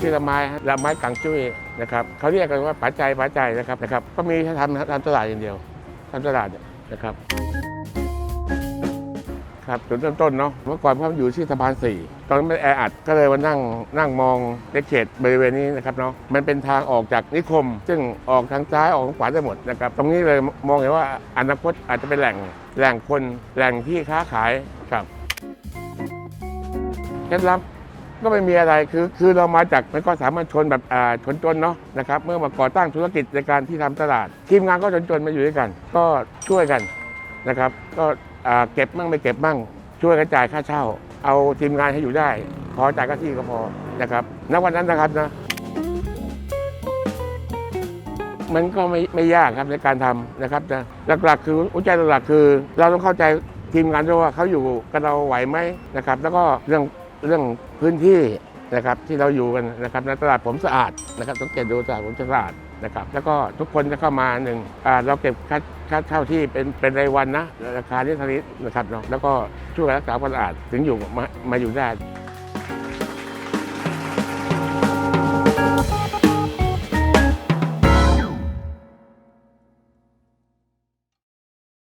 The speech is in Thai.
ที่ละไม้ฮะละไม้กังจุ้ยนะครับเขาเรียกกันว่าป๋าใจป๋าใจนะครับนะครับ ก็มีให้ทำทำตลาดอย่างเดียวทำตลาดเนี่ยนะครับ ครับจุดเริ่มต้นเนาะเมื่อก่อนพ่ออยู่ที่สะพานสี่ตอนนั้นมันแออัดก็เลยมานั่งนั่งมองในเขตบริเวณนี้นะครับเนาะมันเป็นทางออกจากนิคม ซึ่งออกทางซ้ายออกทางขวาได้หมดนะครับตรงนี้เลยมองเห็นว่าอนาคตอาจจะเป็นแหล่งแหล่งคนแหล่งที่ค้าขายครับเคล็ดลับก็ไม่มีอะไรคือคือเรามาจากมันก็สามัญชนแบบอ่าชนจนเนาะนะครับเมื่อมาก่อตั้งธุรกิจในการที่ทำตลาด ทีมงานก็ชนจนมาอยู่ด้วยกัน ก็ช่วยกัน นะครับ ก็เก็บมั่งไม่เก็บมั่งช่วยกันจ่ายค่าเช่า เอาทีมงานให้อยู่ได้ พอจ่ายค่าที่ก็พอนะครับณวันนั้นนะครับนะมันก็ไม่ไม่ยากครับในการทำนะครับนะหลักๆ คืออุจจัยหลักๆคือ เราต้องเข้าใจทีมงานด้วยว่าเขาอยู่กับเราไหวไหมนะครับ แล้วก็เรื่องเรื่องพื้นที่นะครับที่เราอยู่กันนะครับในตลาดผมสะอาดนะครับต้องเก็บดูตลาดผมสะอาด นะครับแล้วก็ทุกคนจะเข้ามาหนึ่งเราเก็บค่าค่าเช่าที่เป็นเป็นรายวันนะราคาที่เท่านี้นะครับเนาะแล้วก็ช่วยรักษาความสะอาดถึงอยู่มามาอยู่ได้